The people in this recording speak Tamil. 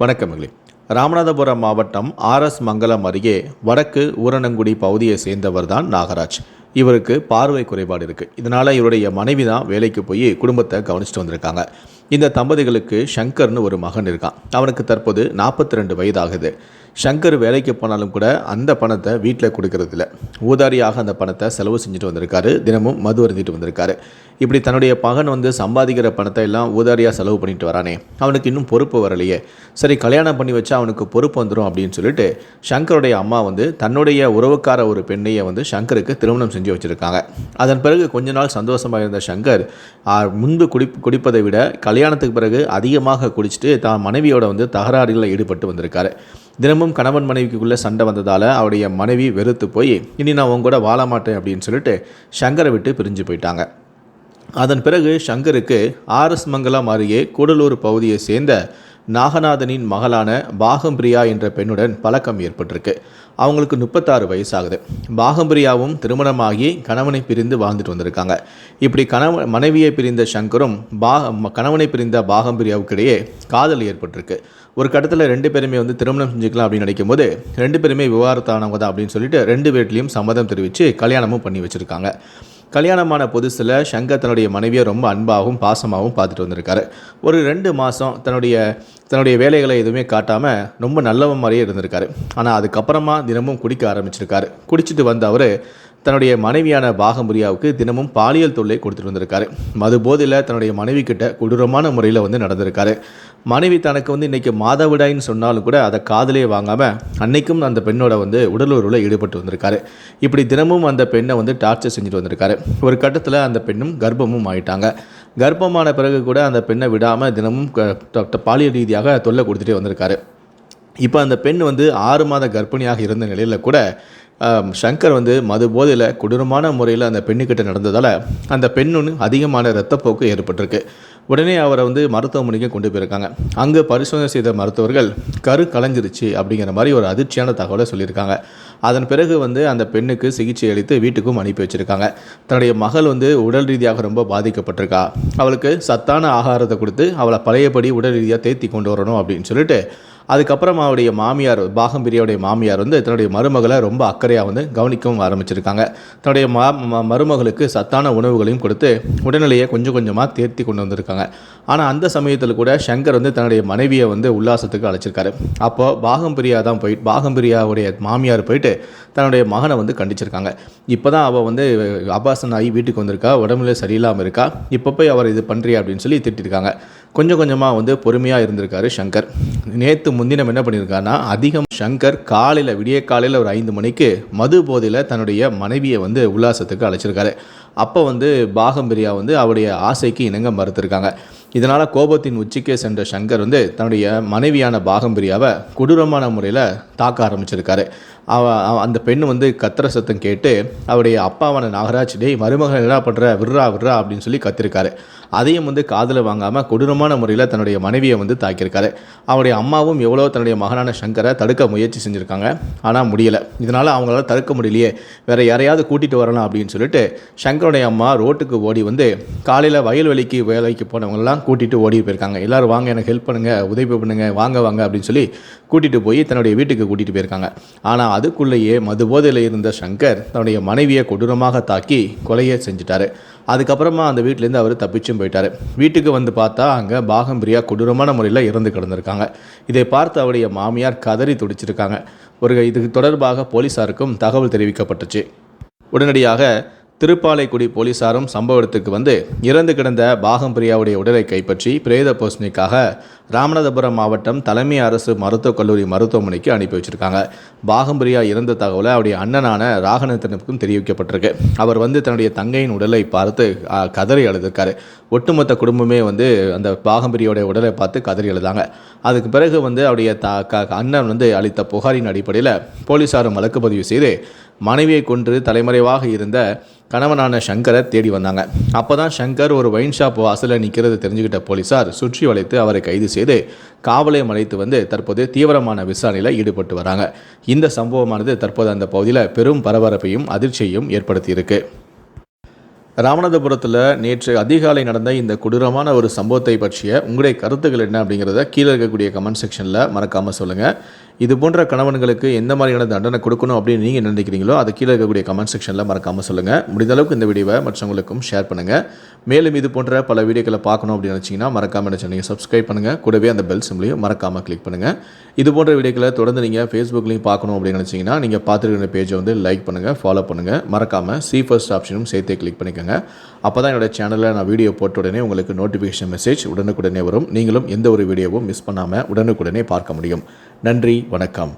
வணக்கமகளே ராமநாதபுரம் மாவட்டம் ஆர்எஸ் மங்கலம் அருகே வடக்கு ஊரணங்குடி பகுதியை சேர்ந்தவர் தான் நாகராஜ். இவருக்கு பார்வை குறைபாடு இருக்குது இதனால் இவருடைய மனைவி தான் வேலைக்கு போய் குடும்பத்தை கவனிச்சிட்டு வந்திருக்காங்க. இந்த தம்பதிகளுக்கு ஷங்கர்னு ஒரு மகன் இருக்கான். அவனுக்கு தற்போது நாற்பத்தி ரெண்டு வயதாகுது. சங்கர் வேலைக்கு போனாலும் கூட அந்த பணத்தை வீட்டில் கொடுக்கறதில்ல. ஊதாரியாக அந்த பணத்தை செலவு செஞ்சுட்டு வந்திருக்காரு. தினமும் மது அருந்திட்டு வந்திருக்காரு. இப்படி தன்னுடைய மகன் வந்து சம்பாதிக்கிற பணத்தை எல்லாம் ஊதாரியாக செலவு பண்ணிட்டு வரானே. அவனுக்கு இன்னும் பொறுப்பு வரலையே. சரி கல்யாணம் பண்ணி வச்சா அவனுக்கு பொறுப்பு வந்துடும் அப்படின்னு சொல்லிட்டு சங்கருடைய அம்மா வந்து தன்னுடைய உறவுக்கார ஒரு பெண்ணையை வந்து சங்கருக்கு திருமணம் செஞ்சு வச்சுருக்காங்க. அதன் பிறகு கொஞ்ச நாள் சந்தோஷமாக இருந்த சங்கர் முன்பு குடி குடிப்பதை விட கல்யாணத்துக்கு பிறகு அதிகமாக குடிச்சிட்டு தான் மனைவியோட வந்து தகராறுகளில் ஈடுபட்டு வந்திருக்காரு. தினமும் கணவன் மனைவிக்குள்ளே சண்டை வந்ததால் அவருடைய மனைவி வெறுத்து போய் இனி நான் உன் கூட வாழ மாட்டேன் அப்படின்னு சொல்லிட்டு சங்கரை விட்டு பிரிஞ்சு போயிட்டாங்க. அதன் பிறகு சங்கருக்கு ஆர்எஸ் மங்கலம் அருகே கூடலூர் பகுதியை சேர்ந்த நாகநாதனின் மகளான பாகம்பிரியா என்ற பெண்ணுடன் பழக்கம் ஏற்பட்டிருக்கு. அவங்களுக்கு முப்பத்தாறு வயசாகுது. பாகம்பிரியாவும் திருமணமாகி கணவனை பிரிந்து வாழ்ந்துட்டு வந்திருக்காங்க. இப்படி கணவன் மனைவியை பிரிந்த சங்கரும் பா கணவனை பிரிந்த பாகம்பிரியாவுக்கு இடையே காதல் ஏற்பட்டிருக்கு. ஒரு கட்டத்தில் ரெண்டு பேருமே வந்து திருமணம் செஞ்சுக்கலாம் அப்படின்னு நினைக்கும் போது ரெண்டு பேருமே விவாகரத்தானவங்க தான் அப்படின்னு சொல்லிட்டு ரெண்டு வீட்லேயும் சம்மதம் தெரிவித்து கல்யாணமும் பண்ணி வச்சுருக்காங்க. கல்யாணமான புதுசில் சங்கர் தன்னுடைய மனைவியை ரொம்ப அன்பாகவும் பாசமாகவும் பார்த்துட்டு வந்திருக்காரு. ஒரு ரெண்டு மாதம் தன்னுடைய தன்னுடைய வேலைகளை எதுவுமே காட்டாமல் ரொம்ப நல்லவன் மாதிரியே இருந்திருக்காரு. ஆனால் அதுக்கப்புறமா தினமும் குடிக்க ஆரம்பிச்சிருக்காரு. குடிச்சிட்டு வந்த அவர் தன்னுடைய மனைவியான பாகமுரியாவுக்கு தினமும் பாலியல் தொல்லை கொடுத்துட்டு வந்திருக்காரு. மது போதில் தன்னுடைய மனைவி கிட்ட கொடூரமான முறையில் வந்து நடந்திருக்காரு. மனைவி தனக்கு வந்து இன்றைக்கி மாதவிடாயின்னு சொன்னாலும் கூட அதை காதலே வாங்காமல் அன்னைக்கும் அந்த பெண்ணோட வந்து உடலுறவில் ஈடுபட்டு வந்திருக்காரு. இப்படி தினமும் அந்த பெண்ணை வந்து டார்ச்சர் செஞ்சுட்டு வந்திருக்காரு. ஒரு கட்டத்தில் அந்த பெண்ணும் கர்ப்பமும் ஆயிட்டாங்க. கர்ப்பமான பிறகு கூட அந்த பெண்ணை விடாமல் தினமும் ட- பாலியல் ரீதியாக தொல்லை கொடுத்துட்டே வந்திருக்காரு. இப்போ அந்த பெண் வந்து ஆறு மாத கர்ப்பிணியாக இருந்த நிலையில் கூட சங்கர் வந்து மது போதையில் கொடூரமான முறையில் அந்த பெண்ணுக்கிட்ட நடந்ததால் அந்த பெண்ணுன்னு அதிகமான இரத்தப்போக்கு ஏற்பட்டிருக்கு. உடனே அவரை வந்து மருத்துவமனைக்கு கொண்டு போயிருக்காங்க. அங்கே பரிசோதனை செய்த மருத்துவர்கள் கரு கலைஞ்சிருச்சு அப்படிங்கிற மாதிரி ஒரு அதிர்ச்சியான தகவலை சொல்லியிருக்காங்க. அதன் பிறகு வந்து அந்த பெண்ணுக்கு சிகிச்சை அளித்து வீட்டுக்கும் அனுப்பி வச்சுருக்காங்க. தன்னுடைய மகள் வந்து உடல் ரீதியாக ரொம்ப பாதிக்கப்பட்டிருக்கா. அவளுக்கு சத்தான ஆகாரத்தை கொடுத்து அவளை பழையபடி உடல் ரீதியாக தேத்தி கொண்டு வரணும் அப்படின்னு சொல்லிட்டு அதுக்கப்புறம் அவருடைய மாமியார் பாகம்பிரியாவுடைய மாமியார் வந்து தன்னுடைய மருமகளை ரொம்ப அக்கறையாக வந்து கவனிக்கவும் ஆரம்பிச்சிருக்காங்க. தன்னுடைய ம- மருமகளுக்கு சத்தான உணவுகளையும் கொடுத்து உடல்நிலையை கொஞ்சம் கொஞ்சமாக தேர்த்தி கொண்டு வந்திருக்காங்க. ஆனால் அந்த சமயத்தில் கூட சங்கர் வந்து தன்னுடைய மனைவியை வந்து உல்லாசத்துக்கு அழைச்சிருக்காரு. அப்போ பாகம்பிரியா தான் போயிட்டு பாகம்பிரியாவுடைய மாமியார் போயிட்டு தன்னுடைய மகனை வந்து கண்டிச்சிருக்காங்க. இப்போ தான் அவள் வந்து அபாசன் ஆகி வீட்டுக்கு வந்திருக்கா உடம்புல சரியில்லாமல் இருக்கா இப்போ போய் அவர் இது பண்ணுறியா அப்படின்னு சொல்லி திட்டிருக்காங்க. கொஞ்சம் கொஞ்சமாக வந்து பொறுமையாக இருந்திருக்காரு சங்கர். நேற்று முன்தினம் என்ன பண்ணியிருக்காருன்னா அதிகம் சங்கர் காலையில் விடிய காலையில் ஒரு ஐந்து மணிக்கு மது போதையில் தன்னுடைய மனைவியை வந்து உல்லாசத்துக்கு அழைச்சிருக்காரு. அப்போ வந்து பாகம்பிரியா வந்து அவருடைய ஆசைக்கு இணங்க மறுத்திருக்காங்க. இதனால் கோபத்தின் உச்சிக்கே சென்ற சங்கர் வந்து தன்னுடைய மனைவியான பாகம்பிரியாவை கொடூரமான முறையில் தாக்க ஆரம்பிச்சிருக்காரு. அந்த பெண் வந்து கத்துற சத்தம் கேட்டு அவருடைய அப்பாவான நாகராஜ் டே மருமகன் என்ன பண்ணுற விட்றா விட்றா அப்படின்னு சொல்லி கத்திருக்காரு. அதையும் வந்து காதில் வாங்காமல் கொடூரமான முறையில் தன்னுடைய மனைவியை வந்து தாக்கியிருக்காரு. அவருடைய அம்மாவும் எவ்வளோ தன்னுடைய மகனான சங்கரை தடுக்க முயற்சி செஞ்சுருக்காங்க. ஆனால் முடியலை. இதனால் அவங்களால தடுக்க முடியலையே. வேற யாரையாவது கூட்டிகிட்டு வரலாம் அப்படின்னு சொல்லிட்டு சங்கருடைய அம்மா ரோட்டுக்கு ஓடி வந்து காலையில் வயல்வெளிக்கு வேலைக்கு போனவங்கெல்லாம் கூட்டிகிட்டு ஓடி போயிருக்காங்க. எல்லோரும் வாங்க எனக்கு ஹெல்ப் பண்ணுங்கள் உதவி பண்ணுங்க வாங்க வாங்க அப்படின்னு சொல்லி கூட்டிகிட்டு போய் தன்னுடைய வீட்டுக்கு கூட்டிகிட்டு போயிருக்காங்க. ஆனால் அதுக்குள்ளேயே மது போதையில் இருந்த சங்கர் தன்னுடைய மனைவியை கொடூரமாக தாக்கி கொலையை செஞ்சுட்டாரு. அதுக்கப்புறமா அந்த வீட்டிலேருந்து அவர் தப்பிச்சும் போயிட்டார். வீட்டுக்கு வந்து பார்த்தா அங்கே பாகம் பிரியா கொடூரமான முறையில் இறந்து கிடந்திருக்காங்க. இதை பார்த்து அவருடைய மாமியார் கதறி துடிச்சிருக்காங்க. ஒரு இதுக்கு தொடர்பாக போலீஸாருக்கும் தகவல் தெரிவிக்கப்பட்டுச்சு. உடனடியாக திருப்பாலைக்குடி போலீசாரும் சம்பவ இடத்துக்கு வந்து இறந்து கிடந்த பாகம்பிரியாவுடைய உடலை கைப்பற்றி பிரேத போஷணைக்காக ராமநாதபுரம் மாவட்டம் தலைமை அரசு மருத்துவக் கல்லூரி மருத்துவமனைக்கு அனுப்பி வச்சிருக்காங்க. பாகம்பிரியா இறந்த தகவலை அவருடைய அண்ணனான ராகநந்தனுக்கும் தெரிவிக்கப்பட்டிருக்கு. அவர் வந்து தன்னுடைய தங்கையின் உடலை பார்த்து கதறி அழுதுருக்காரு. ஒட்டுமொத்த குடும்பமே வந்து அந்த பாகம்பிரியோடைய உடலை பார்த்து கதறி அழுதாங்க. அதுக்கு பிறகு வந்து அவருடைய த க அண்ணன் வந்து அளித்த புகாரின் அடிப்படையில் போலீசாரும் வழக்கு பதிவு செய்து மனைவியை கொன்று தலைமறைவாக இருந்த கணவனான சங்கரை தேடி வந்தாங்க. அப்போ தான் சங்கர் ஒரு வைன் ஷாப் வாசலில் நிற்கிறது தெரிஞ்சுக்கிட்ட போலீசார் சுற்றி வளைத்து அவரை கைது செய்து காவலையும் அழைத்து வந்து தற்போது தீவிரமான விசாரணையில் ஈடுபட்டு வராங்க. இந்த சம்பவமானது தற்போது அந்த பகுதியில் பெரும் பரபரப்பையும் அதிர்ச்சியையும் ஏற்படுத்தியிருக்கு. ராமநாதபுரத்தில் நேற்று அதிகாலை நடந்த இந்த கொடூரமான ஒரு சம்பவத்தை பற்றிய உங்களுடைய கருத்துக்கள் என்ன அப்படிங்கிறத கீழே இருக்கக்கூடிய கமெண்ட் செக்ஷனில் மறக்காமல் சொல்லுங்கள் இது போன்ற கணவன்களுக்கு எந்த மாதிரியான தண்டனை கொடுக்கணும் அப்படின்னு நீங்கள் நினைக்கிறீங்களோ அது கீழே இருக்கக்கூடிய கமெண்ட் செக்ஷனில் மறக்காமல் சொல்லுங்கள் முடிந்த அளவுக்கு இந்த வீடியோவை மற்றவங்களுக்கும் ஷேர் பண்ணுங்கள் மேலும் இது போன்ற பல வீடியோக்களை பார்க்கணும் அப்படின்னு நினச்சிங்கன்னா மறக்காமல் என்ன நீங்கள் சப்ஸ்கிரைப் பண்ணுங்கள் கூடவே அந்த பெல் சிம்லையும் மறக்காமல் கிளிக் பண்ணுங்கள் இது போன்ற வீடியோக்களை தொடர்ந்து நீங்கள் ஃபேஸ்புக்லையும் பார்க்கணும் அப்படின்னு நினச்சிங்கன்னா நீங்கள் பார்த்துருக்கிற பேஜை வந்து லைக் பண்ணுங்கள் ஃபாலோ பண்ணுங்கள் மறக்காமல் சி ஃபர்ஸ்ட் ஆப்ஷனும் சேர்த்தே கிளிக் பண்ணிக்கோங்க. அப்போ தான் என்னோட சேனலில் நான் வீடியோ போட்ட உடனே உங்களுக்கு நோட்டிஃபிகேஷன் மெசேஜ் உடனுக்குடனே வரும். நீங்களும் எந்த ஒரு வீடியோவும் மிஸ் பண்ணாமல் உடனுக்குடனே பார்க்க முடியும். நன்றி. வணக்கம்